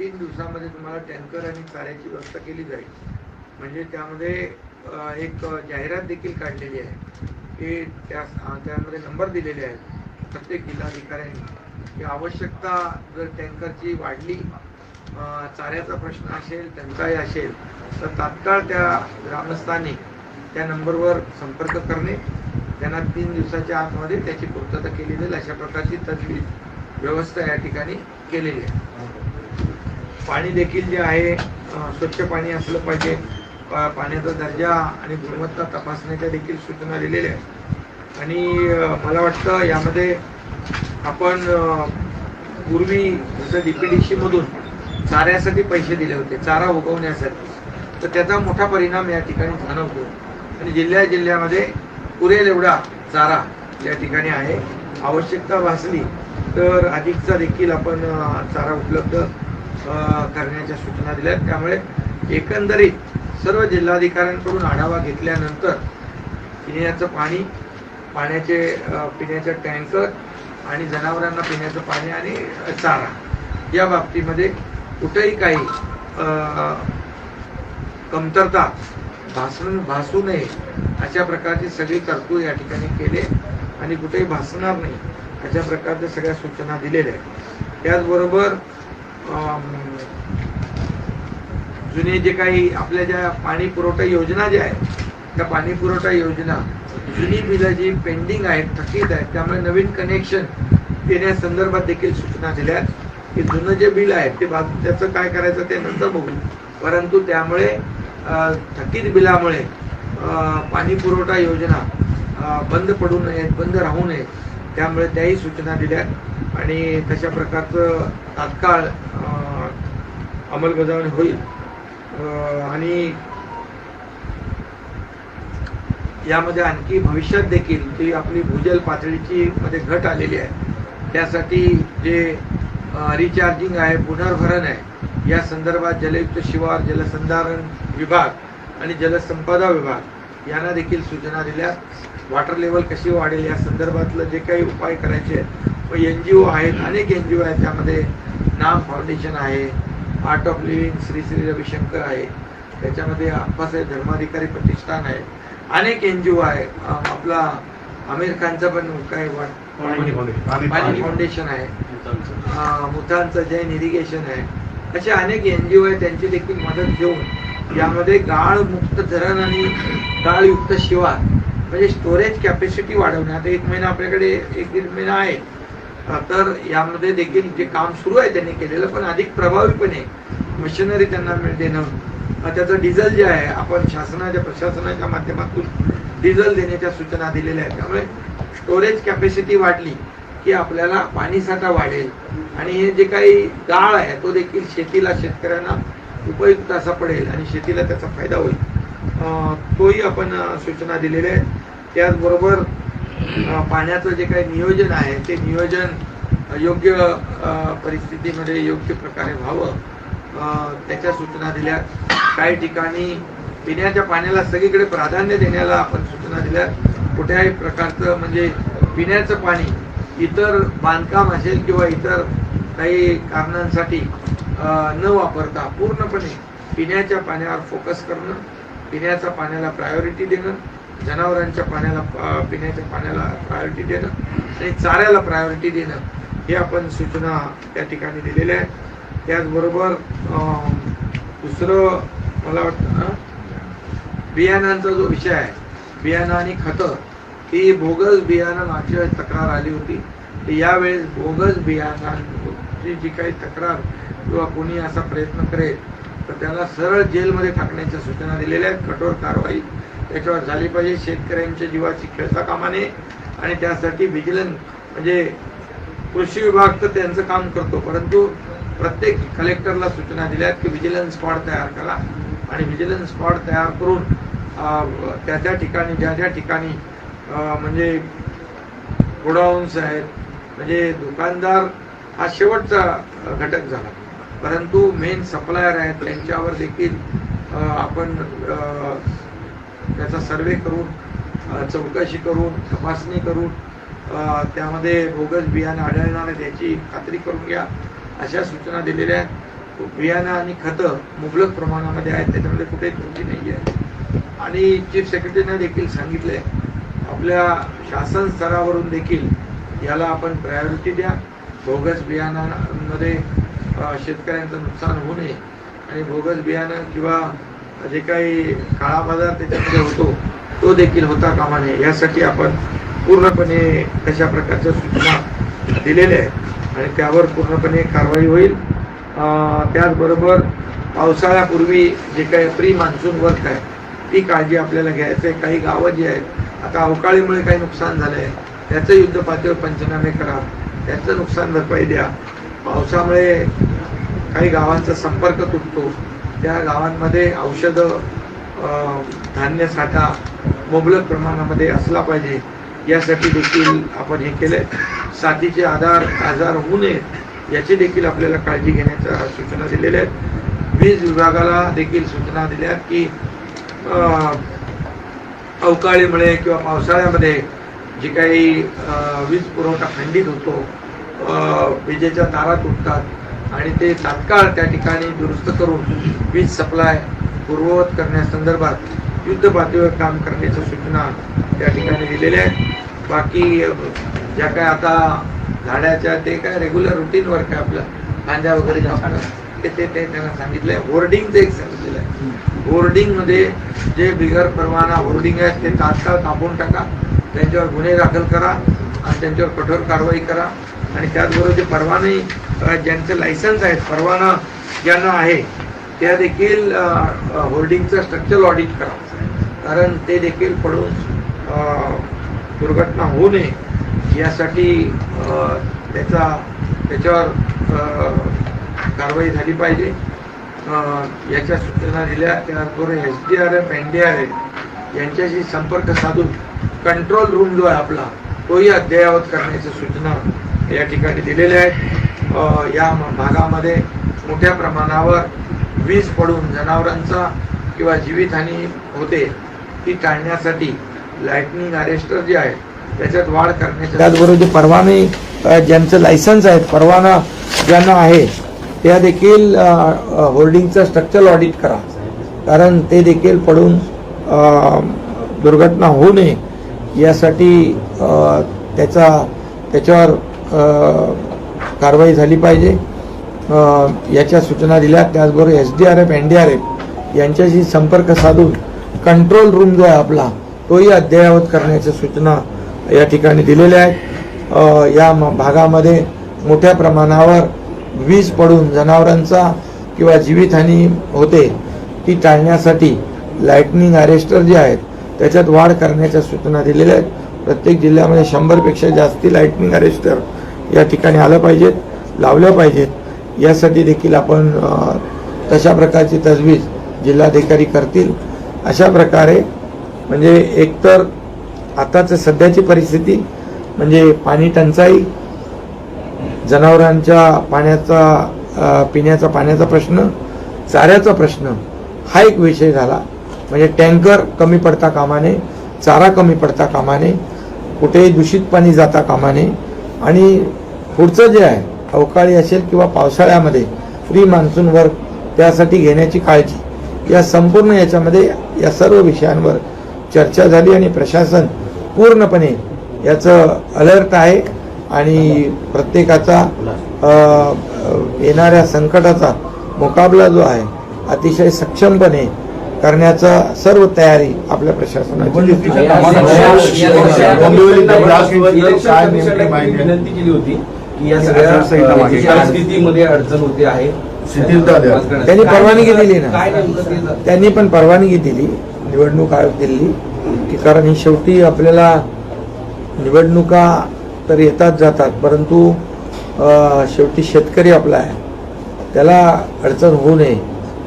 तीन दिवसामध्ये तुम्हाला टँकर आणि चाऱ्याची व्यवस्था केली जाईल. म्हणजे त्यामध्ये एक जाहिरात देखील काढलेली आहे. की त्या त्यामध्ये नंबर दिलेले आहेत. प्रत्येक जिल्हाधिकाऱ्यांनी. की आवश्यकता जर टँकरची वाढली चाऱ्याचा प्रश्न असेल टंचाई असेल तर तात्काळ त्या ग्रामस्थांनी त्या नंबरवर संपर्क करणे त्यांना तीन दिवसाच्या आतमध्ये त्याची पूर्तता केली जाईल अशा प्रकारची तजवीज व्यवस्था या ठिकाणी केलेली आहे. पाणी देखील जे आहे स्वच्छ पाणी असलं पाहिजे. पा- पाण्याचा दर्जा आणि गुणवत्ता तपासण्याच्या देखील सूचना दिलेल्या आहेत. आणि मला वाटतं यामध्ये आपण पूर्वी जसं डीपीडीसी मधून चाऱ्यासाठी पैसे दिले होते चारा उगवण्यासाठी तर त्याचा मोठा परिणाम या ठिकाणी जाणवतो आणि जिल्ह्या जिल्ह्यामध्ये पुरेल एवढा चारा या ठिकाणी आहे. आवश्यकता भासली तर अधिकचा देखील आपण चारा उपलब्ध करण्याच्या सूचना दिल्या आहेत. त्यामुळे एकंदरीत सर्व जिल्हाधिकाऱ्यांकडून आढावा घेतल्यानंतर पिण्याचं पाणी पाण्याचे पिण्याचं पिण्याचे टँकर आणि जनावरांना पिण्याचं पाणी आणि चारा या बाबतीमध्ये कुठेही काही कमतरता भासण भासू नये अशा प्रकारची सगळी तरतूद या ठिकाणी केले आणि कुठेही भासणार नाही अशा प्रकारच्या सगळ्या सूचना दिलेल्या आहेत त्याचबरोबर जुने जे काही आपल्या ज्या पाणी पुरवठा योजना ज्या आहेत त्या पाणी पुरवठा योजना जुनी बिलं जी पेंडिंग आहेत थकीत आहेत त्यामुळे नवीन कनेक्शन देण्यासंदर्भात देखील सूचना दिल्या आहेत. की जुनं जे बिल आहे ते बाजू त्याचं काय करायचं ते नंतर बघू. परंतु त्यामुळे थकीत बिलामुळे पाणी पुरवठा योजना बंद पडू नयेत बंद राहू नये त्यामुळे त्याही सूचना दिल्या आणि तशा प्रकारचं तात्काळ अंमलबजावणी होईल. आणि यामध्ये आणखी भविष्यात देखील जी आपली भूजल पातळीची मध्ये घट आलेली आहे. त्यासाठी जे रिचार्जिंग आहे पुनर्भरण आहे या संदर्भात जलयुक्त शिवार जलसंधारण विभाग आणि जलसंपदा विभाग यांना देखील सूचना दिल्या. वॉटर लेवल कशी वाढेल या संदर्भातलं जे काही उपाय करायचे आहेत व एन जी ओ आहेत अनेक एन जी ओ आहेत त्यामध्ये नाम फाउंडेशन आहे. Art of Living Shri Shri Ravishankar आहे. त्याच्यामध्ये आप्पासाहेब धर्माधिकारी प्रतिष्ठान आहे. अनेक एन जी ओ आहे. आपला आमिर खानचा पण काय वाट पाणी फाउंडेशन आहे. मुथांचं. जैन इरिगेशन आहे. असे अनेक एन जी ओ आहे त्यांची देखील मदत घेऊन यामध्ये गाळ मुक्त धरण आणि गाळयुक्त शिवार म्हणजे स्टोरेज कॅपॅसिटी वाढवणे आता एक महिना आपल्याकडे एक दीड महिना आहे. तर यामध्ये देखील जे काम सुरू आहे त्यांनी केलेलं पण अधिक प्रभावीपणे मशिनरी त्यांना मिळ- देणं त्याचं डिझेल जे आहे आपण शासनाच्या प्रशासनाच्या माध्यमातून डिझेल देण्याच्या सूचना दिलेल्या आहेत. त्यामुळे स्टोरेज कॅपॅसिटी वाढली की आपल्याला पाणीसाठा वाढेल. आणि हे जे काही गाळ आहे तो देखील शेतीला शेतकऱ्यांना उपयुक्त असा पडेल आणि शेतीला त्याचा फायदा होईल. तोही आपण सूचना दिलेल्या आहेत. त्याचबरोबर पाण्याचं जे काही नियोजन आहे ते नियोजन योग्य परिस्थितीमध्ये योग्य प्रकारे व्हावं त्याच्या सूचना दिल्या. काही ठिकाणी पिण्याच्या पाण्याला सगळीकडे प्राधान्य देण्याला आपण सूचना दिल्या. कुठल्याही प्रकारचं म्हणजे पिण्याचं पाणी इतर बांधकाम असेल किंवा इतर काही कारणांसाठी न वापरता पूर्णपणे पिण्याच्या पाण्यावर फोकस करणं पिण्याच्या पाण्याला प्रायोरिटी देणं जनावरांच्या पाण्याला पिण्याच्या पाण्याला प्रायोरिटी देणं आणि चाऱ्याला प्रायोरिटी देणं हे आपण सूचना त्या ठिकाणी दिलेल्या आहेत. त्याचबरोबर दुसरं मला वाटतं बियाणांचा जो विषय आहे बियाणं आणि खतं ही बोगस बियाणं मागच्या वेळेस तक्रार आली होती. तर यावेळेस बोगस बियाणांची जी काही तक्रार किंवा कोणी असा प्रयत्न करेल तर त्याला सरळ जेलमध्ये टाकण्याच्या सूचना दिलेल्या आहेत. कठोर कारवाई त्याच्यावर झाली पाहिजे शेतकऱ्यांच्या जीवाची खेळता कामाने आणि त्यासाठी व्हिजिलन्स म्हणजे कृषी विभाग तर त्यांचं काम करतो. परंतु प्रत्येक कलेक्टरला सूचना दिल्या आहेत की व्हिजिलन्स स्क्वॉड तयार करा आणि व्हिजिलन्स स्क्वॉड तयार करून त्या त्या ठिकाणी ज्या ज्या ठिकाणी म्हणजे गोडाऊन्स आहेत म्हणजे दुकानदार हा शेवटचा घटक झाला. परंतु मेन सप्लायर आहेत त्यांच्यावर देखील आपण त्याचा सर्वे करून चौकशी करून तपासणी करून त्यामध्ये बोगस बियाणं आढळणार आहेत याची खात्री करून घ्या. अशा सूचना दिलेल्या आहेत. बियाणं आणि खतं मुबलक प्रमाणामध्ये आहेत. त्याच्यामध्ये कुठेही त्रुटी नाही आहे आणि चीफ सेक्रेटरीने देखील सांगितलंय आपल्या शासन स्तरावरून देखील याला आपण प्रायोरिटी द्या. बोगस बियाणांमध्ये शेतकऱ्यांचं नुकसान होऊ नये. आणि बोगस बियाणं किंवा जे काही काळा बाजार त्याच्यामध्ये होतो तो देखील होता कामा नये यासाठी आपण पूर्णपणे तशा प्रकारच्या सूचना दिलेल्या आहेत आणि त्यावर पूर्णपणे कारवाई होईल. त्याचबरोबर पावसाळ्यापूर्वी जे काही प्री मान्सून वर्क आहे ती काळजी आपल्याला घ्यायचं आहे. काही गावं जी आहेत आता अवकाळीमुळे काही नुकसान झालं आहे त्याचं युद्ध पातळीवर पंचनामे करा. त्याचं नुकसान भरपाई द्या. पावसामुळे काही गावांचा संपर्क तुटतो. त्या गावांमध्ये औषधं धान्य साठा मुबलक प्रमाणामध्ये असला पाहिजे. यासाठी देखील आपण हे केलं साथीचे आधार आजार होऊ नयेत याची देखील आपल्याला काळजी घेण्याच्या सूचना दिलेल्या आहेत. वीज विभागाला देखील सूचना दिल्या आहेत की अवकाळीमुळे किंवा पावसाळ्यामध्ये जी काही वीज पुरवठा खंडित होतो विजेच्या तारा तुटतात. आणि ते तात्काळ त्या ठिकाणी दुरुस्त करून वीज सप्लाय पूर्ववत करण्यासंदर्भात युद्ध पातळीवर काम करण्याच्या सूचना त्या ठिकाणी दिलेल्या आहेत. बाकी ज्या काय आता झाडाच्या ते काय रेग्युलर रुटीन वर्क आहे आपलं कांद्या वगैरे कापणं ते ते ते त्यांना सांगितलंय. होर्डिंगचं एक सांगितलेलं आहे. होर्डिंगमध्ये म्हणजे जे बिगर परवाना होर्डिंग आहेत ते तात्काळ कापून टाका. त्यांच्यावर गुन्हे दाखल करा. आणि त्यांच्यावर कठोर कारवाई करा. आणि त्याचबरोबर जे परवाने ज्यांचे लायसन्स आहेत परवाना ज्यांना आहे त्या देखील होर्डिंगचं स्ट्रक्चर ऑडिट करा. कारण ते देखील पडून दुर्घटना होऊ नये. यासाठी त्याचा त्याच्यावर कारवाई झाली पाहिजे. याच्या सूचना दिल्या. त्याचबरोबर S D R F N D R F यांच्याशी संपर्क साधून कंट्रोल रूम जो आहे आपला तोही अद्ययावत करण्याच्या सूचना या ठिकाणी दिलेल्या आहेत या म- भागामध्ये मोठ्या प्रमाणावर वीज पडून जनावरांचा किंवा जीवितहानी होते ती टाळण्यासाठी लाईटनिंग अरेस्टर जे आहे त्याच्यात वाढ करण्याच्या त्याचबरोबर जे परवाने ज्यांचं लायसन्स आहेत परवाना ज्यांना आहे त्या देखील होल्डिंगचं स्ट्रक्चरल होर्डिंगचं स्ट्रक्चर ऑडिट करा. कारण ते देखील पडून दुर्घटना होऊ नये. यासाठी त्याचा त्याच्यावर कारवाई झाली पाहिजे. याच्या सूचना दिल्या. त्याचबरोबर S D R F N D R F यांच्याशी संपर्क साधून कंट्रोल रूम जो आहे आपला तोही अद्ययावत करण्याच्या सूचना या ठिकाणी दिलेल्या आहेत. या म- भागामध्ये मोठ्या प्रमाणावर वीज पडून जनावरांचा किंवा जीवितहानी होते ती टाळण्यासाठी लाईटनिंग अरेस्टर जे आहेत त्याच्यात वाढ करण्याच्या सूचना दिलेल्या आहेत. प्रत्येक जिल्ह्यामध्ये शंभरपेक्षा जास्ती लाईटनिंग अरेस्टर या ठिकाणी आलं पाहिजेत लावल्या पाहिजेत. यासाठी देखील आपण तशा प्रकारची तजवीज जिल्हाधिकारी करतील. अशा प्रकारे म्हणजे एकतर आताच सध्याची परिस्थिती म्हणजे पाणी टंचाई जनावरांच्या पाण्याचा पिण्याचा पाण्याचा प्रश्न चाऱ्याचा प्रश्न हा एक विषय झाला. म्हणजे टँकर कमी पडता कामाने चारा कमी पडता कामाने कुठेही दूषित पाणी जाता कामाने आणि पुढचं जे आहे अवकाळी असेल किंवा पावसाळ्यामध्ये प्री मान्सून वर्क त्यासाठी घेण्याची काळजी. या संपूर्ण याच्यामध्ये या सर्व विषयांवर चर्चा झाली आणि प्रशासन पूर्णपणे याचं अलर्ट आहे आणि प्रत्येकाचा येणाऱ्या संकटाचा मुकाबला जो आहे अतिशय सक्षमपणे करण्याचा सर्व तयारी आपल्या प्रशासनाची? विनंती केली होती की या सगळ्या स्थितीमध्ये अडचण होते आहे. त्यांनी परवानगी दिली ना. त्यांनी पण परवानगी दिली निवडणूक आयोग दिली की कारण ही शेवटी आपल्याला निवडणुका तर येतात जातात परंतु शेवटी शेतकरी आपला आहे त्याला अडचण होऊ नये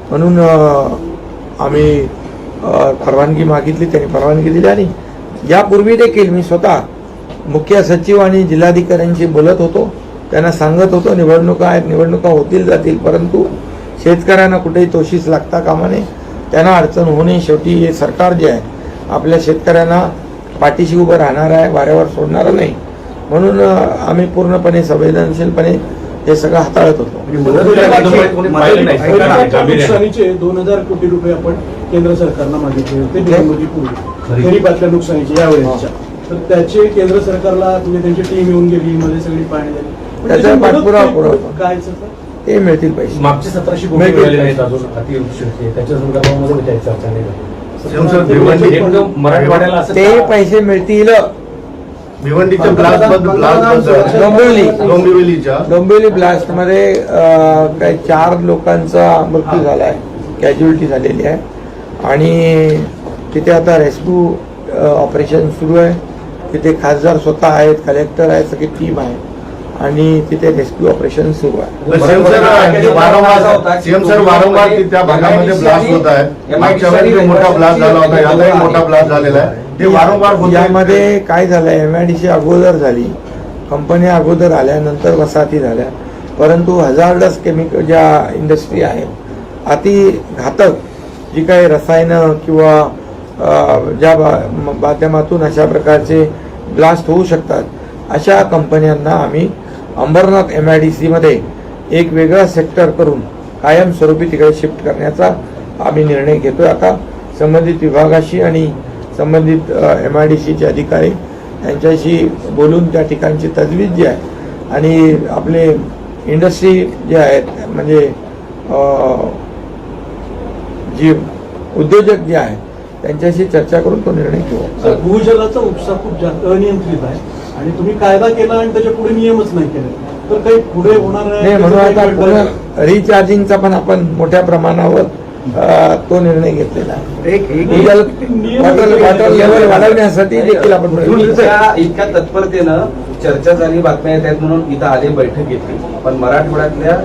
म्हणून आम्ही परवानगी मागितली त्यांनी परवानगी दिली आणि यापूर्वी देखील मी स्वतः मुख्य सचिव आणि जिल्हाधिकाऱ्यांशी बोलत होतो. त्यांना सांगत होतो निवडणुका आहेत निवडणुका होतील जातील परंतु शेतकऱ्यांना कुठेही तोशीस लागता कामा नये. त्यांना अडचण होणे शेवटी हे सरकार जे आहे आपल्या शेतकऱ्यांना पाठीशी उभं राहणार आहे वाऱ्यावर सोडणार नाही. म्हणून आम्ही पूर्णपणे संवेदनशीलपणे हे सगळं हाताळत होतो. नुकसानीचे दोन हजार कोटी रुपये आपण केंद्र सरकारला मागितले होते निवडणुकीपूर्वी खरीपातल्या नुकसानीचे यावेळेसच्या तर त्याचे केंद्र सरकारला म्हणजे त्यांची टीम येऊन गेली मध्ये सगळी पाहणी झाली. त्याचा पाठपुरावा पुरवतो. काय सर? ते मिळतील पैसे. मागचे सतराशे कोटी. मिळाले नाहीत अजून अतिवृष्टी त्याच्या संदर्भामध्ये काही चर्चा नाही मराठवाड्याला ते पैसे मिळतील. भिवंडीच्या ब्लास्ट ब्लास्ट डोंबिवली. डोंबिवलीच्या. डोंबिवली ब्लास्टमध्ये अं, काही चार लोकांचा मृत्यू झाला आहे कॅज्युअलिटी झालेली आहे. आणि तिथे आता रेस्क्यू ऑपरेशन सुरू आहे. तिथे खासदार स्वतः आहेत कलेक्टर आहेत सगळी टीम आहे. आणि तिथे रेस्क्यू ऑपरेशन सुरू आहे. सीएम सर वारंवार सीएम सर वारंवार ती त्या भागामध्ये ब्लास्ट होत आहे. मागच्या वेळी एक मोठा ब्लास्ट झाला होता. याचाही मोठा ब्लास्ट झालेला आहे. ते वारंवार. यामध्ये काय झालंय एम आय डी सी अगोदर झाली. कंपन्या अगोदर आल्या नंतर वसाहती झाल्या. परंतु हजारडस केमिकल ज्या इंडस्ट्री आहेत अति घातक जी काही रसायनं किंवा ज्या माध्यमातून अशा प्रकारचे ब्लास्ट होऊ शकतात अशा कंपन्यांना आम्ही अंबरनाथ एम आय डी सीमध्ये एक वेगळा सेक्टर करून कायमस्वरूपी तिकडे शिफ्ट करण्याचा आम्ही निर्णय घेतोय. आता संबंधित विभागाशी आणि संबंधित एम आय डी सीचे अधिकारी यांच्याशी बोलून त्या ठिकाणची तजवीज जी आहे आणि आपले इंडस्ट्री जे आहेत म्हणजे जी उद्योजक जे आहेत त्यांच्याशी चर्चा करून तो निर्णय घेऊ. भूजलाचा उपसा खूप जास्त अनियंत्रित आहे. आणि तुम्ही कायदा केला आणि त्याच्या पुढे नियमच नाही केले. तर काही पुढे होणार नाही म्हणून आता पुन्हा? रिचार्जिंगचा पण आपण मोठ्या प्रमाणावर तो निर्णय घेतलेला आहे. एक एक भूजल नियम- वॉटर वॉटर लेवल वाढवण्यासाठी देखील आपण इतक्या तत्परतेनं चर्चा झाली बातम्या येत आहेत म्हणून इथं आले बैठक घेतली. पण मराठवाड्यातल्या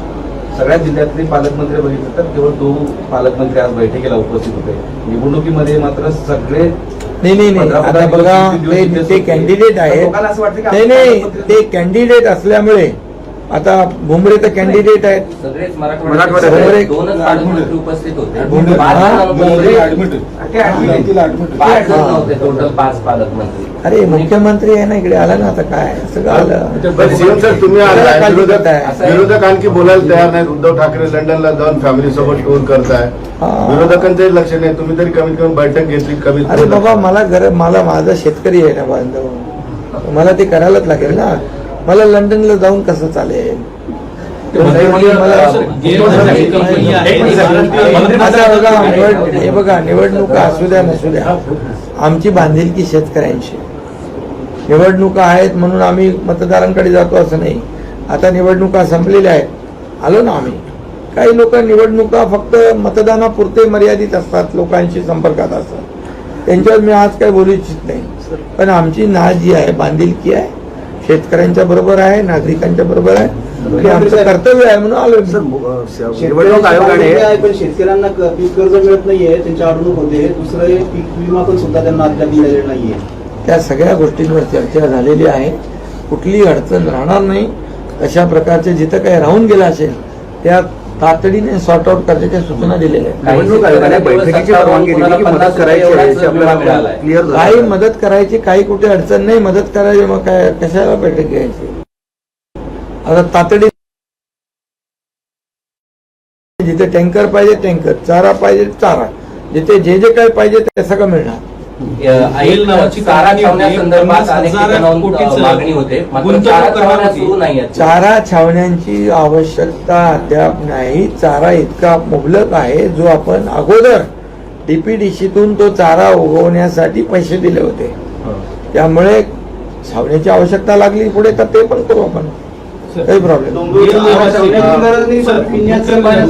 सगळ्या जिल्ह्यातले पालकमंत्री बघितलं तर केवळ दोन पालकमंत्री आज बैठकीला उपस्थित होते. निवडणुकीमध्ये मात्र सगळे नाही नाही नाही आता बघा ते. कॅन्डिडेट आहेत नाही नाही ते कॅन्डिडेट असल्यामुळे आता भुमरे तर कॅन्डिडेट आहेत. अरे मुख्यमंत्री आहे ना इकडे? आला ना आता काय? सगळं आलं. विरोधक आहे? विरोधक आणखी बोलायला तयार नाहीत. उद्धव ठाकरे लंडनला जाऊन फॅमिली सोबत टूर करताय. हा. विरोधकांचंही लक्ष नाही. तुम्ही तरी कमीत कमी बैठक घेतली कमीत अरे कमी बाबा मला घर मला माझा शेतकरी आहे ना बांधव. मला ते करायलाच लागेल ना. मला लंडनला जाऊन कसं चालेल? हे बघा निवडणुका असू द्या नसू द्या. आमची बांधिलकी शेतकऱ्यांशी. निवडणुका आहेत म्हणून आम्ही मतदारांकडे जातो असं नाही. आता निवडणुका संपलेल्या आहेत. आलो ना आम्ही. काही लोक निवडणुका फक्त मतदानापुरते मर्यादित असतात लोकांशी संपर्कात असतात. त्यांच्यावर मी आज काही बोलू इच्छित नाही. पण आमची नाळ जी आहे बांधिलकी आहे. शेतकऱ्यांच्या बरोबर आहे नागरिकांच्या बरोबर आहे. हे आमचं कर्तव्य आहे म्हणून आलो मी. निवडणूक आयोगाने आहे, पण शेतकऱ्यांना क- पीक कर्ज मिळत नाहीये त्यांची अडवणूक होते. दुसरं पीक विमा पण सुद्धा त्यांना अद्याप दिलेला नाहीये. त्या सगळ्या गोष्टींवर चर्चा झालेली आहे. कुठलीही अडचण राहणार नाही. अशा प्रकारचे जिथं काही राहून गेलं असेल त्या तातडीने सॉर्ट आउट करण्याच्या सूचना दिलेल्या आहेत. काही मदत करायची काही कुठे अडचण नाही मदत करायची मग काय कशाला बैठक घ्यायची? आता तातडी जिथे टँकर पाहिजे टँकर चारा पाहिजे चारा. जिथे जे जे काही पाहिजे ते सगळं मिळणार. चारा छावण्यांची आवश्यकता अद्याप नाही. चारा इतका मुबलक आहे जो आपण अगोदर डीपीडीसीतून तो चारा उगवण्यासाठी पैसे दिले होते. त्यामुळे छावण्याची आवश्यकता लागली. पुढे तर ते पण करू आपण. काही प्रॉब्लेम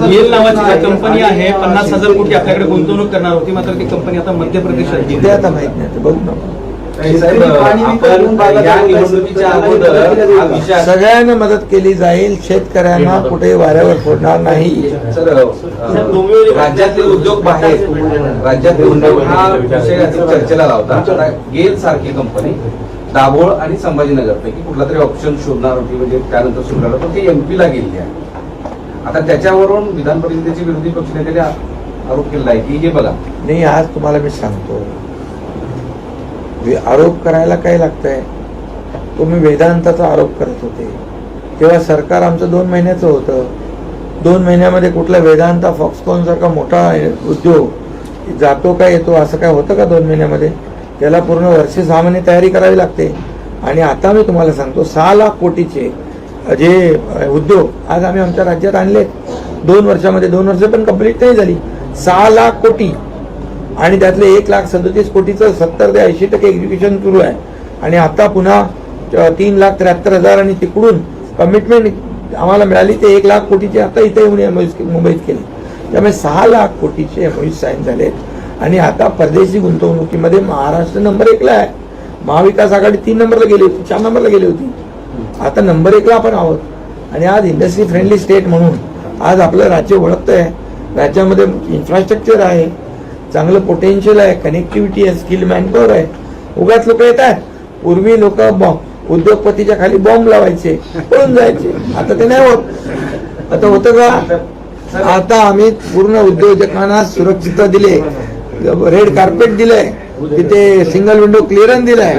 येल नावाची- कंपनी आहे. पन्नास हजार कोटी आपल्याकडे गुंतवणूक करणार होती मात्र ती कंपनी आता मध्य प्रदेशात गेली ते आता माहीत नाही ते बघू ना. सगळ्यांना मदत केली जाईल. शेतकऱ्यांना कुठे वाऱ्यावर फोडणार नाही. सर राज्यातले उद्योग बाहेर राज्यातले उद्योग हा विषय चर्चेला लावता गेल सारखी कंपनी दाभोळ आणि संभाजीनगर पैकी कुठला तरी ऑप्शन शोधणार होती म्हणजे त्यानंतर सुरू झालं पण ते एमपीला गेली आहे. आता त्याच्यावरून विधान परिषदेचे विरोधी पक्षनेत्याने आरोप केला आहे की हे बघा. नाही आज तुम्हाला मी सांगतो. आरोप करायला काय लागतंय? तुम्ही वेदांताचा आरोप करत होते. तेव्हा सरकार आमचं दोन महिन्याचं होतं. दोन महिन्यामध्ये कुठला वेदांता फॉक्सकॉन सारखा मोठा उद्योग जातो का येतो असं काय होतं का दोन महिन्यामध्ये? त्याला पूर्ण वर्षे सहा महिने तयारी करावी लागते. आणि आता मी तुम्हाला सांगतो सहा लाख कोटीचे जे उद्योग आज आम्ही आमच्या राज्यात आणले दोन वर्षामध्ये दोन वर्ष पण कंप्लीट नाही झाली. सहा लाख कोटी आणि त्यातले एक लाख सदतीस कोटीचं सत्तर ते ऐंशी टक्के एक्झिक्युशन सुरू आहे. आणि आता पुन्हा तीन लाख त्र्याहत्तर हजार आणि तिकडून कमिटमेंट आम्हाला मिळाली ते एक लाख कोटीचे आता इथे येऊन मुंबईत केली. त्यामुळे सहा लाख कोटीचे एमओईस साईन झालेत. आणि आता परदेशी गुंतवणुकीमध्ये महाराष्ट्र नंबर एकला आहे. महाविकास आघाडी तीन नंबरला गेली होती चार नंबरला गेली होती. आता नंबर एकला आपण आहोत. आणि आज इंडस्ट्री फ्रेंडली स्टेट म्हणून आज आपलं राज्य ओळखतं आहे राज्यामध्ये इन्फ्रास्ट्रक्चर आहे चांगलं पोटेन्शियल आहे कनेक्टिव्हिटी आहे स्किल मॅनपॉवर आहे. उगाच लोक येतात पूर्वी लोक बॉम्ब उद्योगपतीच्या खाली बॉम्ब लावायचे पळून जायचे. आता ते नाही होत. आता होतं का? आता आम्ही पूर्ण उद्योजकांना सुरक्षितता दिले. रेड कार्पेट दिलंय. तिथे सिंगल विंडो क्लिअरन्स दिलाय.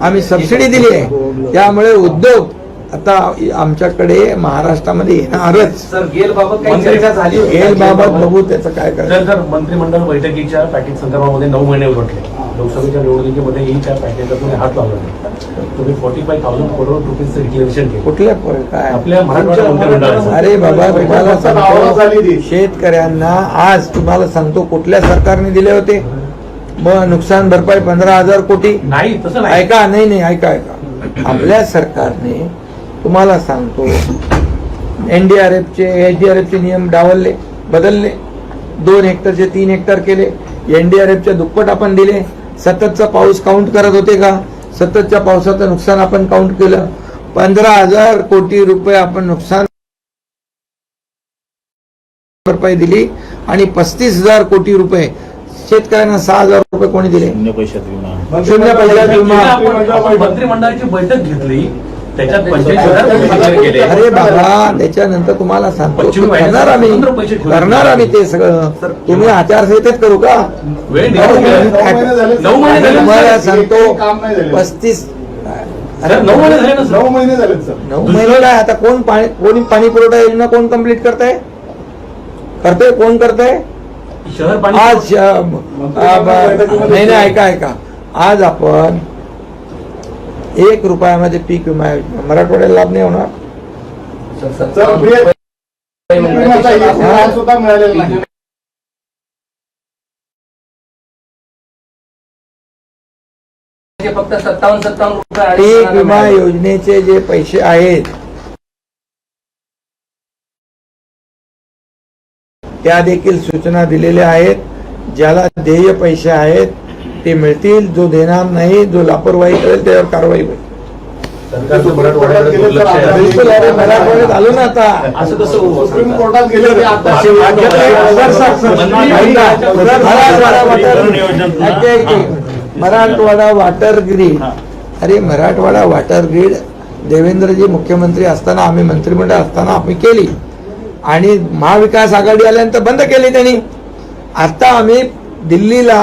आम्ही सबसिडी दिली आहे. त्यामुळे उद्योग आता आमच्याकडे महाराष्ट्रामध्ये येणारच. सर गेल बाबत काही चर्चा झाली होती. का? बाबत बघू त्याचं काय करायचं. तर मंत्रिमंडळ बैठकीच्या पॅकेज संदर्भामध्ये नऊ महिने उलटले लोकसभेच्या निवडणुकीमध्ये ही त्या पॅकेजला तुम्ही हात लावला नाही. तुम्ही फोर्टी फाय थाउजंड करोड रुपीजचं डिक्लेरेशन केलं. कुठल्या काय? आपल्या मराठवाडा मंत्रिमंडळाचं. अरे बाबा तुम्हाला ती. सांगतो शेतकऱ्यांना आज तुम्हाला सांगतो कुठल्या सरकारने दिले होते? मग नुकसान भरपाई पंधरा हजार कोटी. नाही तसं नाही. ऐका नाही नाही ऐका ऐका. आपल्या सरकारने तुम्हाला सांगतो. एनडीआरएफचे एचडीआरएफचे नियम डावलले बदलले. दोन हेक्टरचे तीन हेक्टर केले. एनडीआरएफच्या दुप्पट आपण दिले. सततचा पाऊस काउंट करत होते का? सततच्या पावसाचं नुकसान आपण काउंट केलं. पंधरा हजार कोटी रुपये आपण नुकसान भरपाई दिली आणि पस्तीस हजार कोटी रुपये. शेतकऱ्यांना सहा हजार रुपये कोणी दिले? शून्य पैशात विमा. मंत्रिमंडळाची बैठक घेतली. त्याच्यात पंचवीस हजार कोटी declare केले. अरे बाबा त्याच्यानंतर तुम्हाला सांगतो करणार आम्ही. करणार आम्ही ते सगळं. तुम्ही आचारसंहितेत करू का? नऊ महिने झाले. झाले. तुम्हाला सांगतो एक काम नाही झालं. पस्तीस सर, नऊ महिने झाले ना नऊ महिने सर. नऊ महिने काय आता कोण पाणी कोणी पाणी पुरवठा योजना कोण कंप्लीट करताय? करतोय कोण पाणी आज नाही नाही ऐका ऐका. आज आपण एक रुपयामध्ये पीक विमा योजना. मराठवाड्याला लाभ नाही होणार. सुद्धा मिळालेला नाही. फक्त सत्तावन्न सत्तावन्न रुपये अडीच पीक विमा. योजनेचे जे पैसे आहेत त्या देखील सूचना दिलेल्या आहेत. ज्याला देय पैसे आहेत ते मिळतील जो देणार नाही जो लापरवाही करेल त्यावर कारवाई होईल. बिलकुल अरे मराठवाड्यात आलो ना आता. असं कसं सुप्रीम? कोर्टात गेले. Marathwada water grid. अरे मराठवाडा वॉटर ग्रीड देवेंद्रजी मुख्यमंत्री असताना आम्ही मंत्रिमंडळ असताना आम्ही केली. आणि महाविकास आघाडी आल्यानंतर बंद केली त्यांनी. आता आम्ही दिल्लीला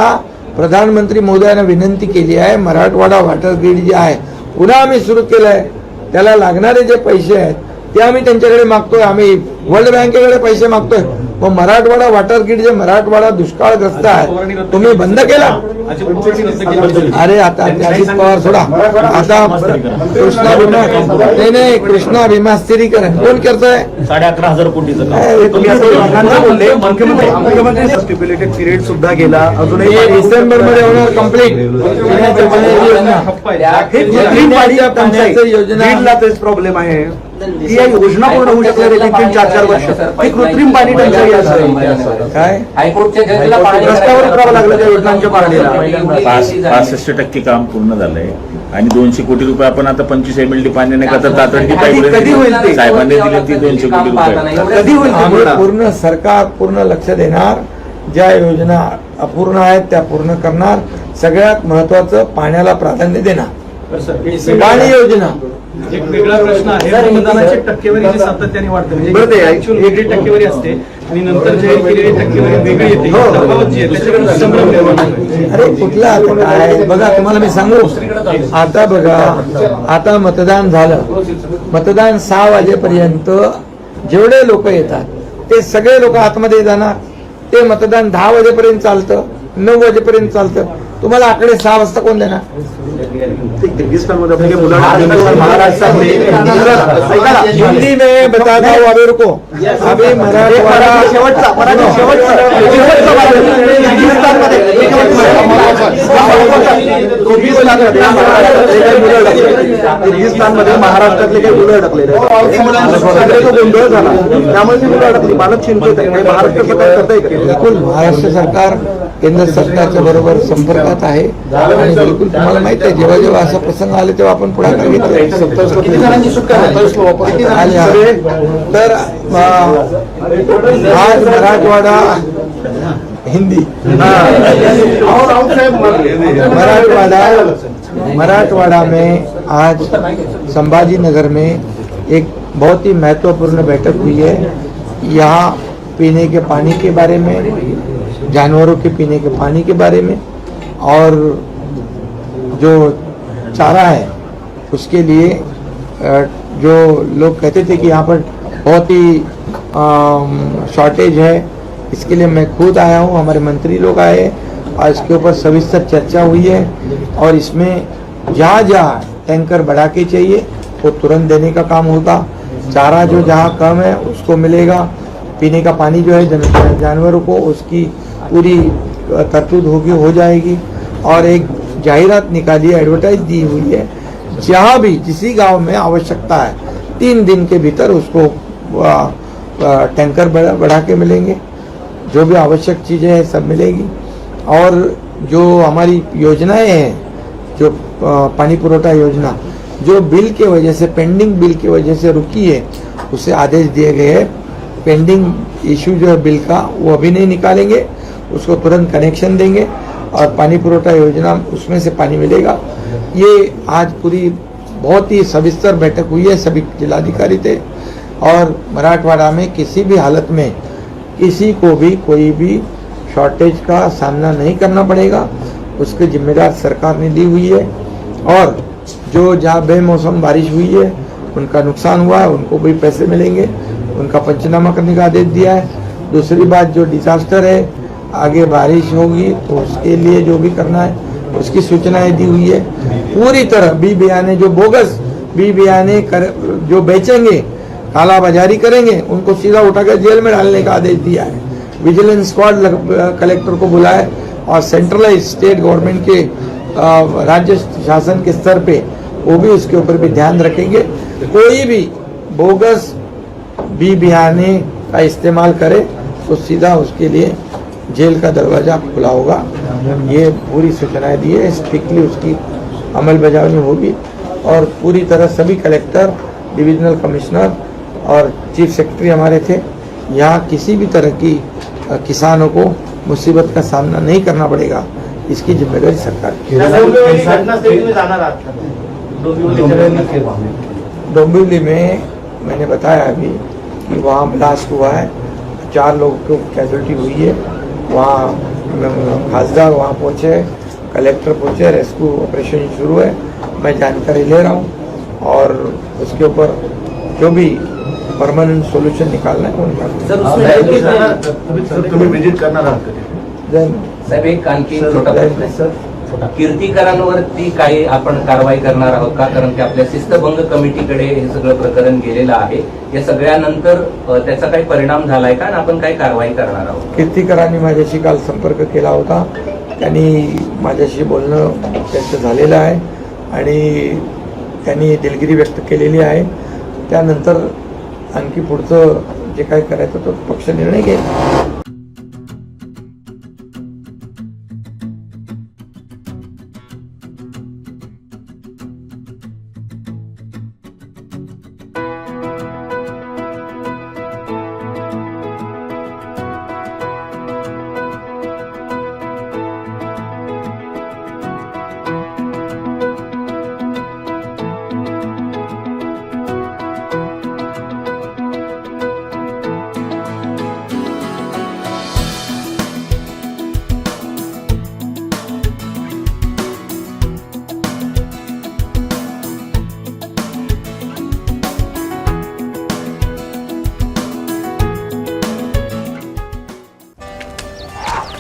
प्रधानमंत्री मोदयांना विनंती केली आहे मराठवाडा वॉटर ग्रीड जे आहे पुन्हा आम्ही सुरू केलं आहे त्याला लागणारे जे पैसे आहेत ते आम्ही त्यांच्याकडे मागतोय. आम्ही वर्ल्ड बँकेकडे पैसे मागतोय. मग मराठवाडा वॉटर ग्रीड जे मराठवाडा दुष्काळग्रस्त आहे तुम्ही बंद केला. अरे आता अजित पवार सोडा. आता कृष्णा विमा नाही नाही कृष्णा विमा स्थिरीकरण. कोण करतोय? साडे अकरा हजार कोटीचं पिरियड सुद्धा गेला अजूनही हे डिसेंबरमध्ये होणार कंप्लीट योजना हे प्रॉब्लेम आहे. ती या योजना पूर्ण होऊ तीन तीन चार चार वर्ष. ही कृत्रिम पाणी टंचाई काय? पाणी रस्त्यावर उतरावं लागलं त्या योजनांच्या पाच पासष्ट टक्के काम पूर्ण झालंय आणि दोनशे कोटी रुपये आपण आता पंचवीस एम एल डी पाण्याने करता तातडीची कधी- कधी होईल ते? साहेबांनी दिले ती दोनशे कोटी रुपये. कधी होईल पूर्ण? सरकार पूर्ण लक्ष देणार. ज्या योजना अपूर्ण आहेत त्या पूर्ण करणार. सगळ्यात महत्वाचं पाण्याला प्राधान्य देणार. पाणी योजना. एक वेगळा प्रश्न आहे. मतदानाची टक्केवारी जी सातत्याने वाढते म्हणजे actual वेगळी टक्केवारी असते आणि नंतर जाहीर केलेली टक्केवारी वेगळी येते हो. तफावत जी आहे त्याच्यामध्ये संभ्रम निर्माण होतोय. अरे कुठला आता काय? बघा तुम्हाला मी सांगू. आता बघा आता मतदान झालं. मतदान सहा वाजेपर्यंत जेवढे लोक येतात ते सगळे लोक आतमध्ये जाणार. ते मतदान दहा वाजेपर्यंत चालतं नऊ वाजेपर्यंत चालतं. तुम्हाला आकडे सहा वाजता कोण देणार? हिंदी में बताता हूँ अभी रुको. अभी मराठवाडा किर्गिस्तानमध्ये महाराष्ट्रातले काही मुलं अडकलेले. गोंधळ झाला. त्यामुळे ती मुलं अडकली. चिंतित आहे. महाराष्ट्र सरकार करताय? का बिलकुल महाराष्ट्र सरकार केंद्र सरकारच्या बरोबर संपर्कात आहे. आणि बिलकुल तुम्हाला माहित आहे जेव्हा जेव्हा असा प्रसंग आले तेव्हा आपण पुढाकार घेतला. तर आज मराठवाडा हिंदी. मराठवाड़ा मराठवाड़ा में आज संभाजी नगर में एक बहुत ही महत्वपूर्ण बैठक हुई है। यहाँ पीने के पानी के बारे में जानवरों के पीने के पानी के बारे में और जो चारा है, उसके लिए जो लोग कहते थे कि यहाँ पर बहुत ही शॉर्टेज है, इसके लिए मैं खुद आया हूँ, हमारे मंत्री लोग आए, और इसके ऊपर सविस्तर चर्चा हुई है, और इसमें जहाँ जहाँ टैंकर बढ़ा के चाहिए, वो तुरंत देने का काम होगा। चारा जो जहाँ कम है, उसको मिलेगा। पीने का पानी जो है जानवरों को, उसकी पूरी तरतूद होगी, हो जाएगी। और एक जाहिरात निकाली एडवर्टाइज दी हुई है। जहाँ भी, जिसी गाँव में आवश्यकता है, तीन दिन के भीतर उसको टैंकर बढ़ा बढ़ा के मिलेंगे। जो भी आवश्यक चीज़ें हैं, सब मिलेगी। और जो हमारी योजनाएँ हैं, जो पानी पुरोठा योजना, जो बिल के वजह से पेंडिंग बिल की वजह से रुकी है, उसे आदेश दिए गए हैं। पेंडिंग इशू जो है बिल का, वो अभी नहीं निकालेंगे। उसको तुरंत कनेक्शन देंगे और पानी पुरोठा योजना उसमें से पानी मिलेगा। ये आज पूरी बहुत ही सविस्तर बैठक हुई है, सभी जिलाधिकारी थे और मराठवाड़ा में किसी भी हालत में किसी को भी कोई भी शॉर्टेज का सामना नहीं करना पड़ेगा। उसकी जिम्मेदार सरकार ने ली हुई है और जो जहाँ बेमौसम बारिश हुई है, उनका नुकसान हुआ है, उनको भी पैसे मिलेंगे। उनका पंचनामा करने का आदेश दिया है। दूसरी बात, जो डिजास्टर है आगे बारिश होगी तो उसके लिए जो भी करना है, उसकी सूचनाएँ दी हुई है। पूरी तरह बी बयाने जो बोगस, बी बयाने कर, जो बेचेंगे काला बाजारी करेंगे, उनको सीधा उठाकर जेल में डालने का आदेश दिया है। विजिलेंस स्क्वाड कलेक्टर को बुलाए और सेंट्रलाइज स्टेट गवर्नमेंट के राज्य शासन के स्तर पे, वो भी उसके ऊपर भी ध्यान रखेंगे। कोई भी बोगस, बी बिहाने का इस्तेमाल करे तो सीधा उसके लिए जेल का दरवाज़ा खुला होगा। ये पूरी सूचनाएँ दी है स्ट्रिक्टली उसकी अमल बजावनी होगी और पूरी तरह सभी कलेक्टर डिविजनल कमिश्नर और चीफ सेक्रेटरी हमारे थे। यहाँ किसी भी तरह की किसानों को मुसीबत का सामना नहीं करना पड़ेगा। इसकी ज़िम्मेदारी सरकार की डोंबिवली में मैंने बताया अभी कि वहाँ ब्लास्ट हुआ है। चार लोगों को कैजुअलिटी हुई है। वहाँ खासदार वहाँ पहुँचे कलेक्टर पहुँचे रेस्क्यू ऑपरेशन शुरू है मैं जानकारी ले रहा हूँ और उसके ऊपर जो भी परमानेंट सोल्यूशन निकालना है वो निकाल तुम्ही विज़िट करना सर एक छोटा आहे कीर्तीकरांवरती काही आपण कारवाई करणार आहोत का? कारण की आपल्या शिस्तभंग कमिटीकडे हे सगळं प्रकरण गेलेलं आहे. या सगळ्यानंतर त्याचा काही परिणाम झालाय का? आणि आपण काही कारवाई करणार आहोत. कीर्तिकरांनी माझ्याशी काल संपर्क केला होता. त्यांनी माझ्याशी बोलणं त्यांचं झालेलं आहे. आणि त्यांनी दिलगिरी व्यक्त केलेली आहे. त्यानंतर आणखी पुढचं जे काही करायचं तो पक्ष निर्णय घेईल.